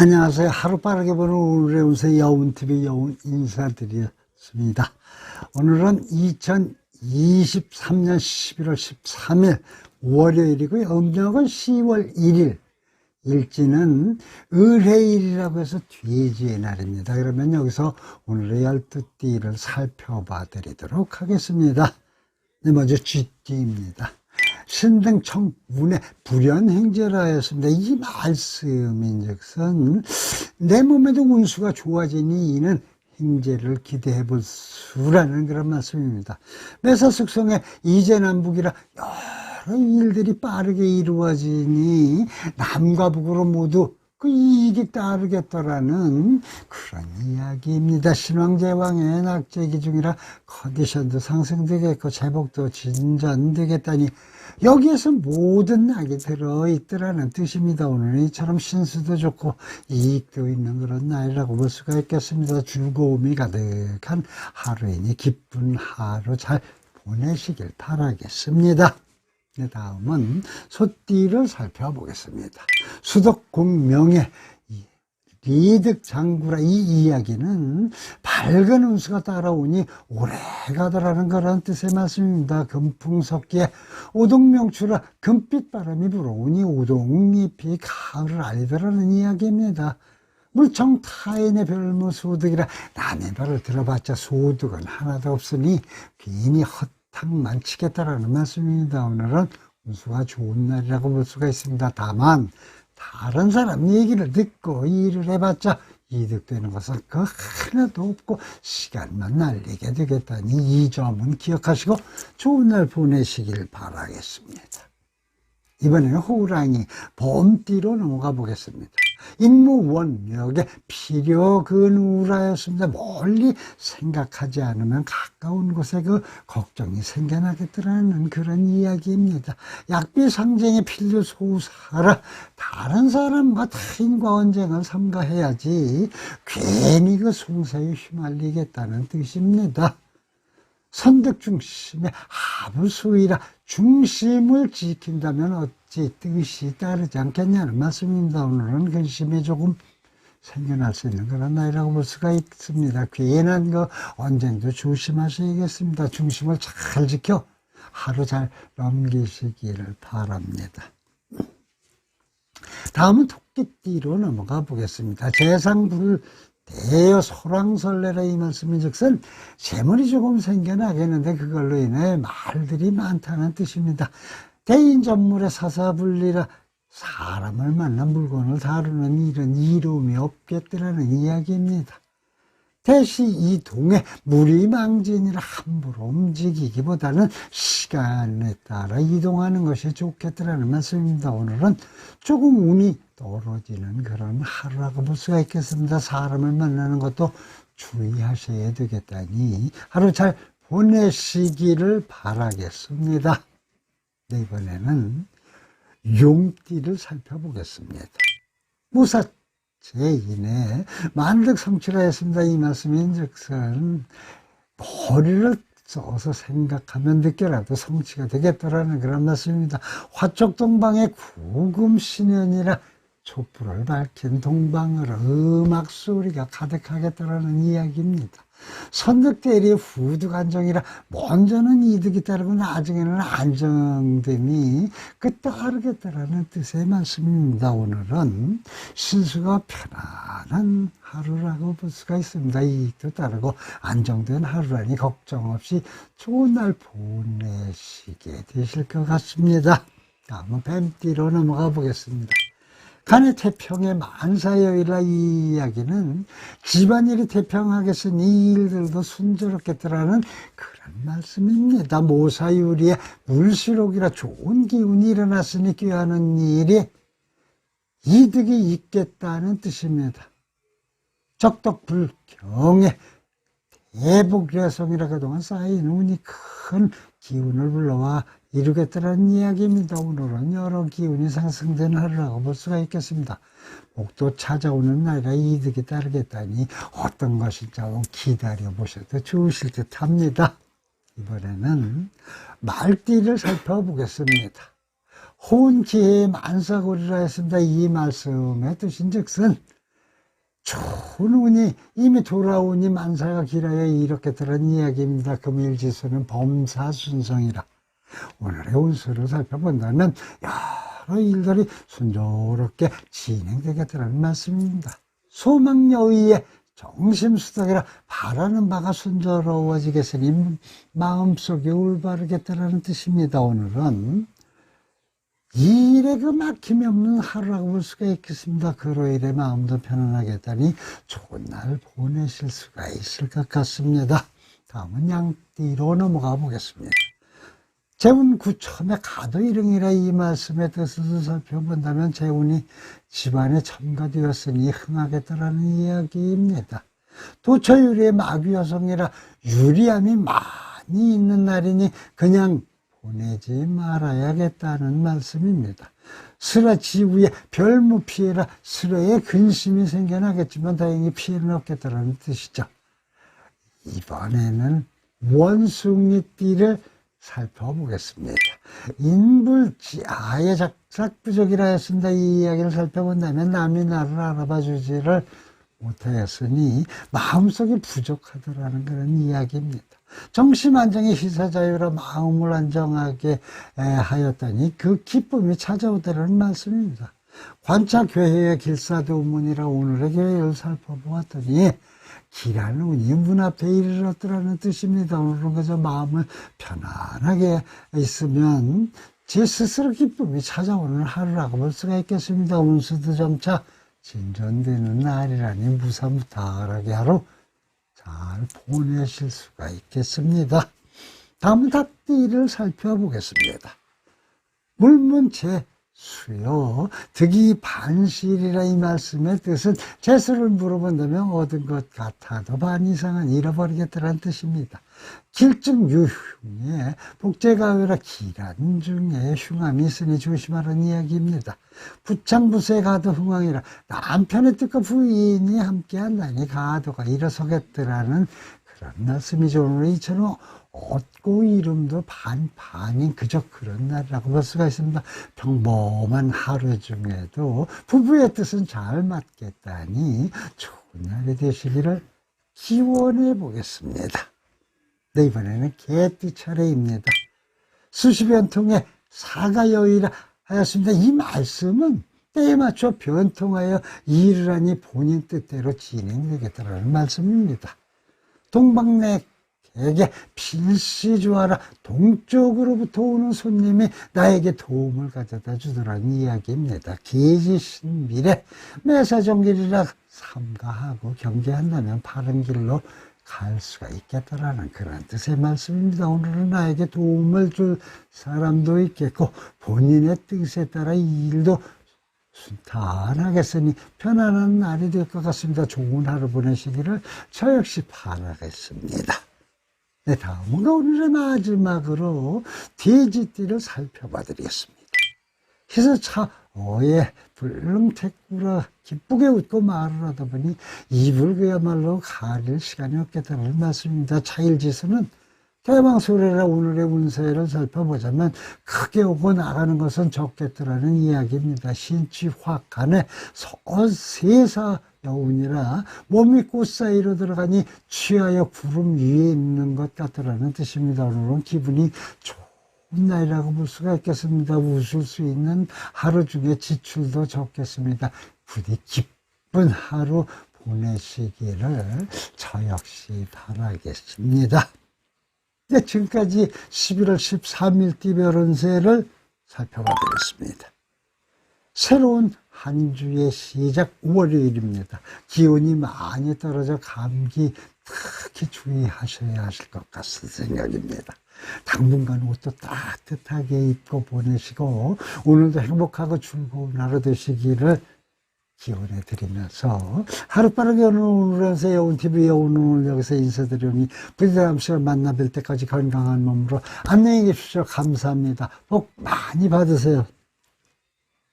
안녕하세요. 하루 빠르게 보는 오늘의 운세 여운TV 여운 인사드렸습니다. 오늘은 2023년 11월 13일 월요일이고요. 음력은 10월 1일. 일지는 을해일이라고 해서 돼지의 날입니다. 그러면 여기서 오늘의 12띠를 살펴봐 드리도록 하겠습니다. 네, 먼저 쥐띠입니다. 신등청 운의 불연행제라 했습니다. 이 말씀인즉슨 내 몸에도 운수가 좋아지니 이는 행제를 기대해 볼 수라는 그런 말씀입니다. 매사숙성의 이재남북이라 여러 일들이 빠르게 이루어지니 남과 북으로 모두 그 이익이 따르겠더라는 그런 이야기입니다. 신왕제왕의 낙제기 중이라 컨디션도 상승되겠고 제복도 진전되겠다니 여기에서 모든 낙이 들어있더라는 뜻입니다. 오늘 이처럼 신수도 좋고 이익도 있는 그런 날이라고 볼 수가 있겠습니다. 즐거움이 가득한 하루이니 기쁜 하루 잘 보내시길 바라겠습니다. 네, 다음은 소띠를 살펴보겠습니다. 수덕공명의 리득 장구라 이 이야기는 밝은 운수가 따라오니 오래 가더라는 그런 뜻의 말씀입니다. 금풍석기에 오동명추라 금빛 바람이 불어오니 오동잎이 가을을 알리더라는 이야기입니다. 물청 타인의 별무 소득이라 남의 말을 들어봤자 소득은 하나도 없으니 괜히 헛 탁만 치겠다라는 말씀입니다. 오늘은 운수가 좋은 날이라고 볼 수가 있습니다. 다만 다른 사람 얘기를 듣고 일을 해봤자 이득되는 것은 그 하나도 없고 시간만 날리게 되겠다니 이 점은 기억하시고 좋은 날 보내시길 바라겠습니다. 이번에는 호랑이 봄띠로 넘어가 보겠습니다. 임무 원역에 필요 근우라였습니다. 멀리 생각하지 않으면 가까운 곳에 그 걱정이 생겨나겠더라는 그런 이야기입니다. 약비 상쟁의 필요 소사라 다른 사람과 타인과 언쟁을 삼가해야지 괜히 그 송사에 휘말리겠다는 뜻입니다. 선덕 중심의 하부수이라 중심을 지킨다면 어찌 뜻이 따르지 않겠냐는 말씀입니다. 오늘은 근심이 조금 생겨날 수 있는 그런 나이라고 볼 수가 있습니다. 괜한 거 언쟁도 조심하셔야겠습니다. 중심을 잘 지켜 하루 잘 넘기시기를 바랍니다. 다음은 토끼띠로 넘어가 보겠습니다. 재상불 대여 소랑설레라 이 말씀인 즉슨 재물이 조금 생겨나겠는데 그걸로 인해 말들이 많다는 뜻입니다. 대인 전물의 사사분리라 사람을 만나 물건을 다루는 일은 이름이 없겠더라는 이야기입니다. 대신 이 동에 물이 망진이라 함부로 움직이기보다는 시간에 따라 이동하는 것이 좋겠더라는 말씀입니다. 오늘은 조금 운이 떨어지는 그런 하루라고 볼 수가 있겠습니다. 사람을 만나는 것도 주의하셔야 되겠다니 하루 잘 보내시기를 바라겠습니다. 네, 이번에는 용띠를 살펴보겠습니다. 무사 제2의 만득 성취라 했습니다. 이 말씀인 즉슨 머리를 써서 생각하면 늦게라도 성취가 되겠다라는 그런 말씀입니다. 화촉동방의 구금신연이라 촛불을 밝힌 동방으로 음악 소리가 가득하겠다라는 이야기입니다. 선덕대리 후두 간정이라 먼저는 이득이 따르고 나중에는 안정됨이 그 따르겠다라는 뜻의 말씀입니다. 오늘은 신수가 편안한 하루라고 볼 수가 있습니다. 이익도 따르고 안정된 하루라니 걱정 없이 좋은 날 보내시게 되실 것 같습니다. 다음은 뱀띠로 넘어가 보겠습니다. 간의 태평의 만사여이라 이 이야기는 집안일이 태평하겠으니 이 일들도 순조롭겠더라는 그런 말씀입니다. 모사유리의 물시록이라 좋은 기운이 일어났으니 꾀하는 일이 이득이 있겠다는 뜻입니다. 적덕불경의 대복래성이라 그동안 쌓인 운이 큰 기운을 불러와 이루겠다는 이야기입니다. 오늘은 여러 기운이 상승되는 하루라고 볼 수가 있겠습니다. 목도 찾아오는 날이라 이득이 따르겠다니 어떤 것인지 한번 기다려 보셔도 좋으실 듯 합니다. 이번에는 말띠를 살펴보겠습니다. 혼기의 만사고리라 했습니다. 이 말씀의 뜻인 즉슨 좋은 운이 이미 돌아오니 만사가 길어야 이렇게 들은 이야기입니다. 금일 지수는 범사순성이라. 오늘의 운수를 살펴본다면 여러 일들이 순조롭게 진행되겠다는 말씀입니다. 소망여의의 정심수덕이라 바라는 바가 순조로워지겠으니 마음속이 올바르겠다는 뜻입니다. 오늘은 일에 그 막힘이 없는 하루라고 볼 수가 있겠습니다. 그로 인해 마음도 편안하겠다니 좋은 날 보내실 수가 있을 것 같습니다. 다음은 양띠로 넘어가 보겠습니다. 재운 구첨의 가도 일흥이라 이 말씀의 뜻을 살펴본다면 재운이 집안에 첨가되었으니 흥하겠다라는 이야기입니다. 도처유리의 마귀 여성이라 유리함이 많이 있는 날이니 그냥 보내지 말아야겠다는 말씀입니다. 슬화 지후에 별무 피해라 슬화에 근심이 생겨나겠지만 다행히 피해는 없겠다는 뜻이죠. 이번에는 원숭이띠를 살펴보겠습니다. 인불지 아예 작작부족이라 했습니다. 이 이야기를 살펴본다면 남이 나를 알아봐 주지를 못하였으니 마음속이 부족하더라는 그런 이야기입니다. 정신 안정의 희사자유로 마음을 안정하게 에, 하였더니 그 기쁨이 찾아오더라는 말씀입니다. 관차 교회의 길사도문이라 오늘의 교회를 살펴보았더니 운이 문 앞에 이르렀더라는 뜻입니다. 오늘은 그저 마음을 편안하게 있으면 제 스스로 기쁨이 찾아오는 하루라고 볼 수가 있겠습니다. 운수도 점차 진전되는 날이라니 무사무탈하게 하루 잘 보내실 수가 있겠습니다. 다음은 닭띠를 살펴보겠습니다. 물문제 수요 득이 반실이라 이 말씀의 뜻은 재수를 물어본다면 얻은 것 같아도 반 이상은 잃어버리겠다는 뜻입니다. 길증 유흉에 복제가 외라 기란 중에 흉함이 있으니 조심하라는 이야기입니다. 부창부세 가도 흥왕이라 남편의 뜻과 부인이 함께한다니 가도가 일어서겠더라는 그런 말씀이죠. 오늘 이처럼 얻고 이름도 반 반인 그저 그런 날이라고 볼 수가 있습니다. 평범한 하루 중에도 부부의 뜻은 잘 맞겠다니 좋은 날이 되시기를 기원해 보겠습니다. 네, 이번에는 개띠 차례입니다. 수십 연 통의 사가여의라 하였습니다. 이 말씀은 때에 맞춰 변통하여 일을 하니 본인 뜻대로 진행되겠다는 말씀입니다. 동방내 에게 필시 주하라 동쪽으로부터 오는 손님이 나에게 도움을 가져다 주더라는 이야기입니다. 계지신 미래 매사정길이라 삼가하고 경계한다면 바른 길로 갈 수가 있겠다라는 그런 뜻의 말씀입니다. 오늘은 나에게 도움을 줄 사람도 있겠고 본인의 뜻에 따라 이 일도 순탄하겠으니 편안한 날이 될 것 같습니다. 좋은 하루 보내시기를 저 역시 바라겠습니다. 네, 다음은 오늘의 마지막으로 돼지띠를 살펴봐 드리겠습니다. 희서차 어예 불능택구라 기쁘게 웃고 말을 하다 보니 입을 그야말로 가릴 시간이 없겠다는 말씀입니다. 차일지수는 대왕소래라 오늘의 운세를 살펴보자면 크게 오고 나가는 것은 적겠더라는 이야기입니다. 신취확간에 서세사 여운이라 몸이 꽃 사이로 들어가니 취하여 구름 위에 있는 것 같더라는 뜻입니다. 오늘은 기분이 좋은 날이라고 볼 수가 있겠습니다. 웃을 수 있는 하루 중에 지출도 적겠습니다. 부디 기쁜 하루 보내시기를 저 역시 바라겠습니다. 네, 지금까지 11월 13일 띠별운세를 살펴보겠습니다. 새로운 한 주의 시작 월요일입니다. 기온이 많이 떨어져 감기 특히 주의하셔야 하실 것 같은 생각입니다. 당분간 옷도 따뜻하게 입고 보내시고 오늘도 행복하고 즐거운 하루 되시기를 기원해 드리면서 하루 빠르게 오늘 오늘에서 여운TV의 오늘 여기서 인사드리니 부디 다음 시간 만나 뵐 때까지 건강한 몸으로 안녕히 계십시오. 감사합니다. 복 많이 받으세요.